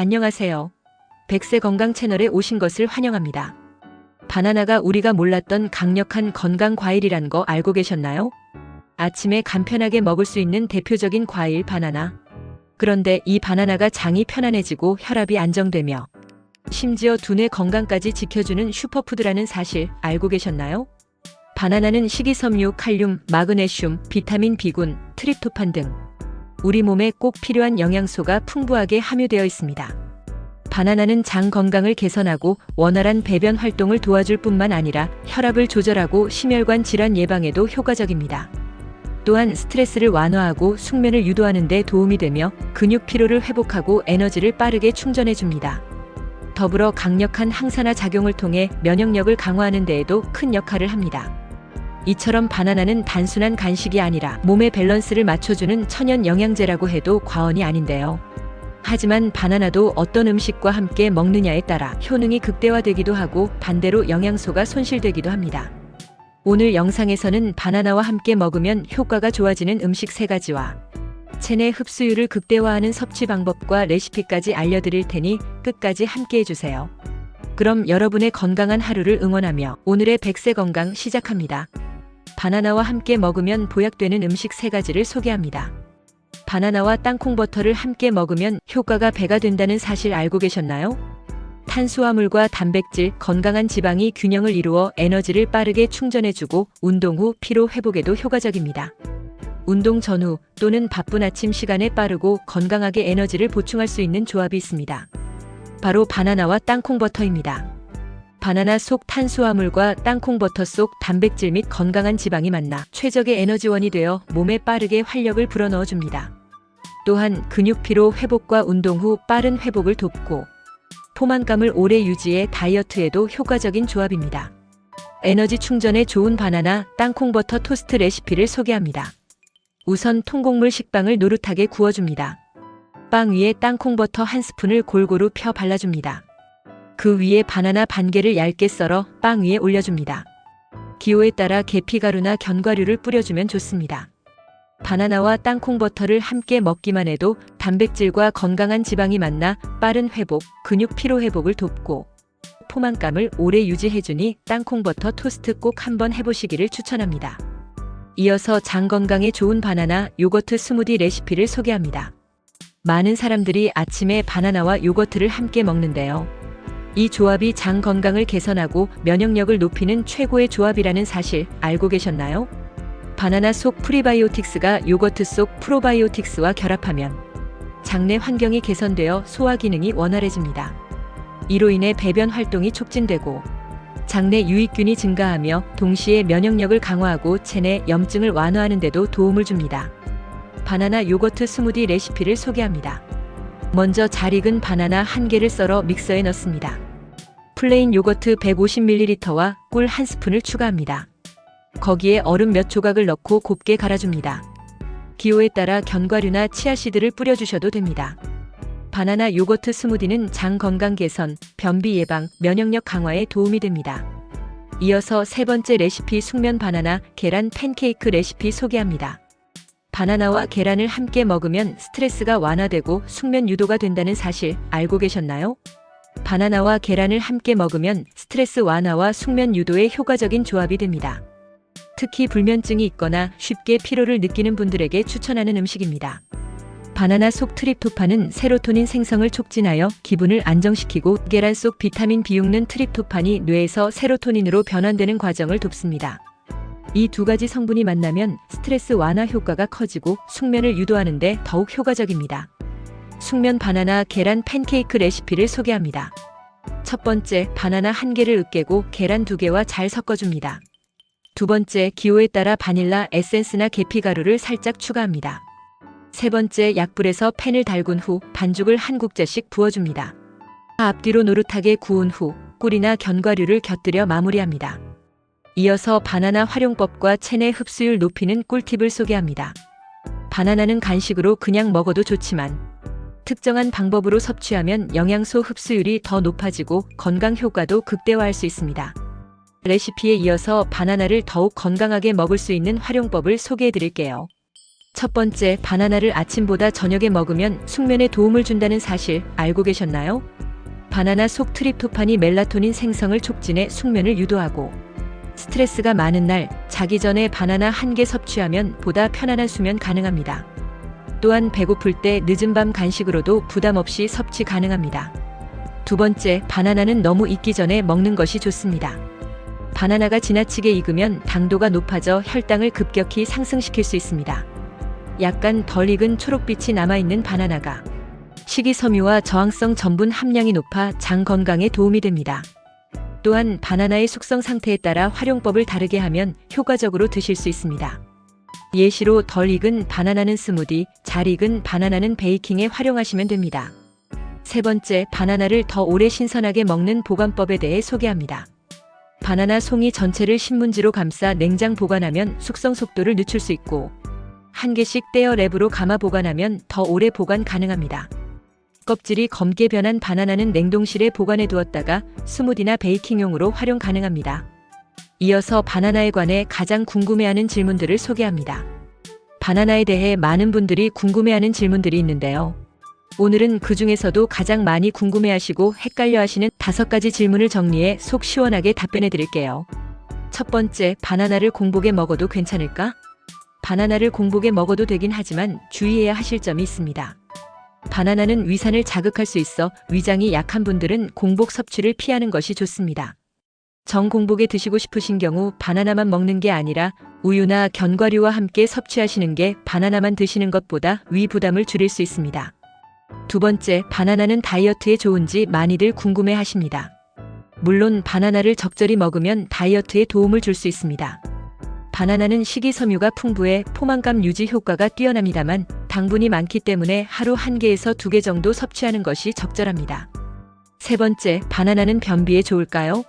안녕하세요. 백세 건강 채널에 오신 것을 환영합니다. 바나나가 우리가 몰랐던 강력한 건강 과일이란 거 알고 계셨나요? 아침에 간편하게 먹을 수 있는 대표적인 과일 바나나. 그런데 이 바나나가 장이 편안해지고 혈압이 안정되며 심지어 두뇌 건강까지 지켜주는 슈퍼푸드라는 사실 알고 계셨나요? 바나나는 식이섬유, 칼륨, 마그네슘, 비타민 B군, 트립토판 등 우리 몸에 꼭 필요한 영양소가 풍부하게 함유되어 있습니다. 바나나는 장 건강을 개선하고 원활한 배변 활동을 도와줄 뿐만 아니라 혈압을 조절하고 심혈관 질환 예방에도 효과적입니다. 또한 스트레스를 완화하고 숙면을 유도하는 데 도움이 되며 근육 피로를 회복하고 에너지를 빠르게 충전해 줍니다. 더불어 강력한 항산화 작용을 통해 면역력을 강화하는 데에도 큰 역할을 합니다. 이처럼 바나나는 단순한 간식이 아니라 몸의 밸런스를 맞춰주는 천연 영양제라고 해도 과언이 아닌데요. 하지만 바나나도 어떤 음식과 함께 먹느냐에 따라 효능이 극대화되기도 하고 반대로 영양소가 손실되기도 합니다. 오늘 영상에서는 바나나와 함께 먹으면 효과가 좋아지는 음식 3가지와 체내 흡수율을 극대화하는 섭취 방법과 레시피까지 알려드릴 테니 끝까지 함께 해주세요. 그럼 여러분의 건강한 하루를 응원하며 오늘의 백세 건강 시작합니다. 바나나와 함께 먹으면 보약되는 음식 3가지를 소개합니다. 바나나와 땅콩버터를 함께 먹으면 효과가 배가 된다는 사실 알고 계셨나요? 탄수화물과 단백질, 건강한 지방이 균형을 이루어 에너지를 빠르게 충전해주고 운동 후 피로 회복에도 효과적입니다. 운동 전후 또는 바쁜 아침 시간에 빠르고 건강하게 에너지를 보충할 수 있는 조합이 있습니다. 바로 바나나와 땅콩버터입니다. 바나나 속 탄수화물과 땅콩버터 속 단백질 및 건강한 지방이 만나 최적의 에너지원이 되어 몸에 빠르게 활력을 불어넣어 줍니다. 또한 근육 피로 회복과 운동 후 빠른 회복을 돕고 포만감을 오래 유지해 다이어트에도 효과적인 조합입니다. 에너지 충전에 좋은 바나나 땅콩버터 토스트 레시피를 소개합니다. 우선 통곡물 식빵을 노릇하게 구워줍니다. 빵 위에 땅콩버터 한 스푼을 골고루 펴 발라줍니다. 그 위에 바나나 반 개를 얇게 썰어 빵 위에 올려줍니다. 기호에 따라 계피가루나 견과류를 뿌려주면 좋습니다. 바나나와 땅콩버터를 함께 먹기만 해도 단백질과 건강한 지방이 만나 빠른 회복, 근육 피로 회복을 돕고 포만감을 오래 유지해주니 땅콩버터 토스트 꼭 한번 해보시기를 추천합니다. 이어서 장 건강에 좋은 바나나 요거트 스무디 레시피를 소개합니다. 많은 사람들이 아침에 바나나와 요거트를 함께 먹는데요. 이 조합이 장 건강을 개선하고 면역력을 높이는 최고의 조합이라는 사실 알고 계셨나요? 바나나 속 프리바이오틱스가 요거트 속 프로바이오틱스와 결합하면 장내 환경이 개선되어 소화 기능이 원활해집니다. 이로 인해 배변 활동이 촉진되고 장내 유익균이 증가하며 동시에 면역력을 강화하고 체내 염증을 완화하는 데도 도움을 줍니다. 바나나 요거트 스무디 레시피를 소개합니다. 먼저 잘 익은 바나나 한 개를 썰어 믹서에 넣습니다. 플레인 요거트 150ml와 꿀 한 스푼을 추가합니다. 거기에 얼음 몇 조각을 넣고 곱게 갈아줍니다. 기호에 따라 견과류나 치아씨드를 뿌려주셔도 됩니다. 바나나 요거트 스무디는 장 건강 개선, 변비 예방, 면역력 강화에 도움이 됩니다. 이어서 세 번째 레시피 숙면 바나나 계란 팬케이크 레시피 소개합니다. 바나나와 계란을 함께 먹으면 스트레스가 완화되고 숙면 유도가 된다는 사실 알고 계셨나요? 바나나와 계란을 함께 먹으면 스트레스 완화와 숙면 유도에 효과적인 조합이 됩니다. 특히 불면증이 있거나 쉽게 피로를 느끼는 분들에게 추천하는 음식입니다. 바나나 속 트립토판은 세로토닌 생성을 촉진하여 기분을 안정시키고 계란 속 비타민 B6는 트립토판이 뇌에서 세로토닌으로 변환되는 과정을 돕습니다. 이 두 가지 성분이 만나면 스트레스 완화 효과가 커지고 숙면을 유도하는데 더욱 효과적입니다. 숙면 바나나 계란 팬케이크 레시피를 소개합니다. 첫 번째, 바나나 한 개를 으깨고 계란 두 개와 잘 섞어줍니다. 두 번째, 기호에 따라 바닐라 에센스나 계피가루를 살짝 추가합니다. 세 번째, 약불에서 팬을 달군 후 반죽을 한 국자씩 부어줍니다. 앞뒤로 노릇하게 구운 후 꿀이나 견과류를 곁들여 마무리합니다. 이어서 바나나 활용법과 체내 흡수율 높이는 꿀팁을 소개합니다. 바나나는 간식으로 그냥 먹어도 좋지만 특정한 방법으로 섭취하면 영양소 흡수율이 더 높아지고 건강 효과도 극대화할 수 있습니다. 레시피에 이어서 바나나를 더욱 건강하게 먹을 수 있는 활용법을 소개해 드릴게요. 첫 번째, 바나나를 아침보다 저녁에 먹으면 숙면에 도움을 준다는 사실 알고 계셨나요? 바나나 속 트립토판이 멜라토닌 생성을 촉진해 숙면을 유도하고 스트레스가 많은 날 자기 전에 바나나 한 개 섭취하면 보다 편안한 수면 가능합니다. 또한 배고플 때 늦은 밤 간식으로도 부담 없이 섭취 가능합니다. 두 번째, 바나나는 너무 익기 전에 먹는 것이 좋습니다. 바나나가 지나치게 익으면 당도가 높아져 혈당을 급격히 상승시킬 수 있습니다. 약간 덜 익은 초록빛이 남아있는 바나나가 식이섬유와 저항성 전분 함량이 높아 장 건강에 도움이 됩니다. 또한 바나나의 숙성 상태에 따라 활용법을 다르게 하면 효과적으로 드실 수 있습니다. 예시로 덜 익은 바나나는 스무디, 잘 익은 바나나는 베이킹에 활용하시면 됩니다. 세 번째, 바나나를 더 오래 신선하게 먹는 보관법에 대해 소개합니다. 바나나 송이 전체를 신문지로 감싸 냉장 보관하면 숙성 속도를 늦출 수 있고 한 개씩 떼어 랩으로 감아 보관하면 더 오래 보관 가능합니다. 껍질이 검게 변한 바나나는 냉동실에 보관해 두었다가 스무디나 베이킹용으로 활용 가능합니다. 이어서 바나나에 관해 가장 궁금해하는 질문들을 소개합니다. 바나나에 대해 많은 분들이 궁금해하는 질문들이 있는데요. 오늘은 그 중에서도 가장 많이 궁금해하시고 헷갈려 하시는 다섯 가지 질문을 정리해 속 시원하게 답변해 드릴게요. 첫 번째, 바나나를 공복에 먹어도 괜찮을까? 바나나를 공복에 먹어도 되긴 하지만 주의해야 하실 점이 있습니다. 바나나는 위산을 자극할 수 있어 위장이 약한 분들은 공복 섭취를 피하는 것이 좋습니다. 정공복에 드시고 싶으신 경우 바나나만 먹는 게 아니라 우유나 견과류와 함께 섭취하시는 게 바나나만 드시는 것보다 위 부담을 줄일 수 있습니다. 두 번째, 바나나는 다이어트에 좋은지 많이들 궁금해 하십니다. 물론 바나나를 적절히 먹으면 다이어트에 도움을 줄 수 있습니다. 바나나는 식이섬유가 풍부해 포만감 유지 효과가 뛰어납니다만 당분이 많기 때문에 하루 한 개에서 두 개 정도 섭취하는 것이 적절합니다. 세 번째, 바나나는 변비에 좋을까요?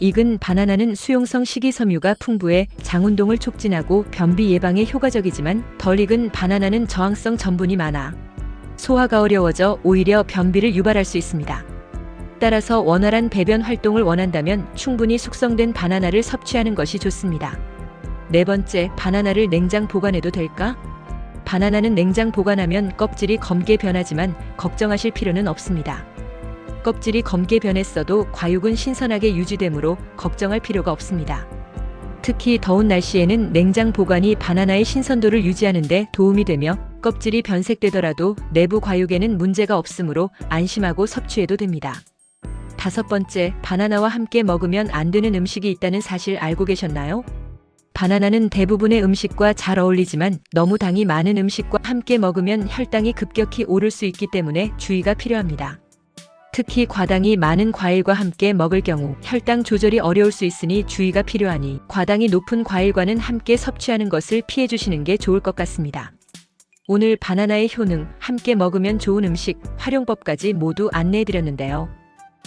익은 바나나는 수용성 식이섬유가 풍부해 장운동을 촉진하고 변비 예방에 효과적이지만 덜 익은 바나나는 저항성 전분이 많아 소화가 어려워져 오히려 변비를 유발할 수 있습니다. 따라서 원활한 배변 활동을 원한다면 충분히 숙성된 바나나를 섭취하는 것이 좋습니다. 네 번째, 바나나를 냉장 보관해도 될까? 바나나는 냉장 보관하면 껍질이 검게 변하지만 걱정하실 필요는 없습니다. 껍질이 검게 변했어도 과육은 신선하게 유지되므로 걱정할 필요가 없습니다. 특히 더운 날씨에는 냉장 보관이 바나나의 신선도를 유지하는 데 도움이 되며 껍질이 변색되더라도 내부 과육에는 문제가 없으므로 안심하고 섭취해도 됩니다. 다섯 번째, 바나나와 함께 먹으면 안 되는 음식이 있다는 사실 알고 계셨나요? 바나나는 대부분의 음식과 잘 어울리지만 너무 당이 많은 음식과 함께 먹으면 혈당이 급격히 오를 수 있기 때문에 주의가 필요합니다. 특히 과당이 많은 과일과 함께 먹을 경우 혈당 조절이 어려울 수 있으니 주의가 필요하니 과당이 높은 과일과는 함께 섭취하는 것을 피해 주시는 게 좋을 것 같습니다. 오늘 바나나의 효능, 함께 먹으면 좋은 음식, 활용법까지 모두 안내해 드렸는데요.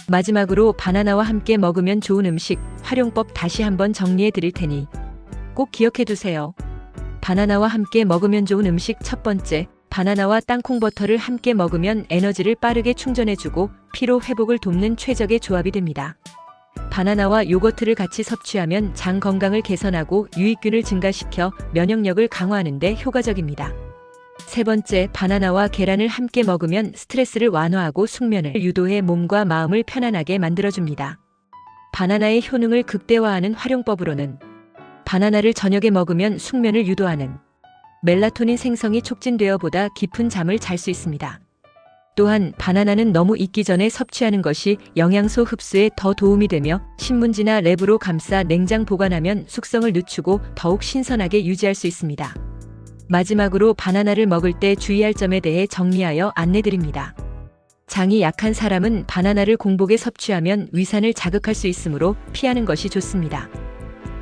마지막으로 바나나와 함께 먹으면 좋은 음식, 활용법 다시 한번 정리해 드릴 테니 꼭 기억해 두세요. 바나나와 함께 먹으면 좋은 음식 첫 번째, 바나나와 땅콩버터를 함께 먹으면 에너지를 빠르게 충전해주고 피로 회복을 돕는 최적의 조합이 됩니다. 바나나와 요거트를 같이 섭취하면 장 건강을 개선하고 유익균을 증가시켜 면역력을 강화하는 데 효과적입니다. 세 번째, 바나나와 계란을 함께 먹으면 스트레스를 완화하고 숙면을 유도해 몸과 마음을 편안하게 만들어줍니다. 바나나의 효능을 극대화하는 활용법으로는 바나나를 저녁에 먹으면 숙면을 유도하는 멜라토닌 생성이 촉진되어 보다 깊은 잠을 잘 수 있습니다. 또한 바나나는 너무 익기 전에 섭취하는 것이 영양소 흡수에 더 도움이 되며 신문지나 랩으로 감싸 냉장 보관하면 숙성을 늦추고 더욱 신선하게 유지할 수 있습니다. 마지막으로 바나나를 먹을 때 주의할 점에 대해 정리하여 안내드립니다. 장이 약한 사람은 바나나를 공복에 섭취하면 위산을 자극할 수 있으므로 피하는 것이 좋습니다.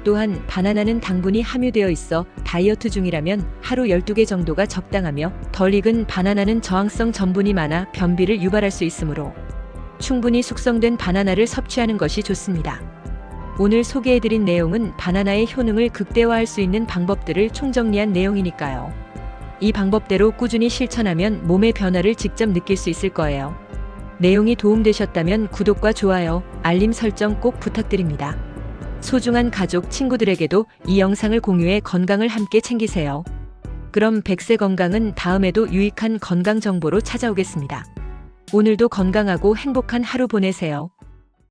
또한 바나나는 당분이 함유되어 있어 다이어트 중이라면 하루 12개 정도가 적당하며 덜 익은 바나나는 저항성 전분이 많아 변비를 유발할 수 있으므로 충분히 숙성된 바나나를 섭취하는 것이 좋습니다. 오늘 소개해드린 내용은 바나나의 효능을 극대화할 수 있는 방법들을 총정리한 내용이니까요. 이 방법대로 꾸준히 실천하면 몸의 변화를 직접 느낄 수 있을 거예요. 내용이 도움되셨다면 구독과 좋아요, 알림 설정 꼭 부탁드립니다. 소중한 가족, 친구들에게도 이 영상을 공유해 건강을 함께 챙기세요. 그럼 백세 건강은 다음에도 유익한 건강 정보로 찾아오겠습니다. 오늘도 건강하고 행복한 하루 보내세요.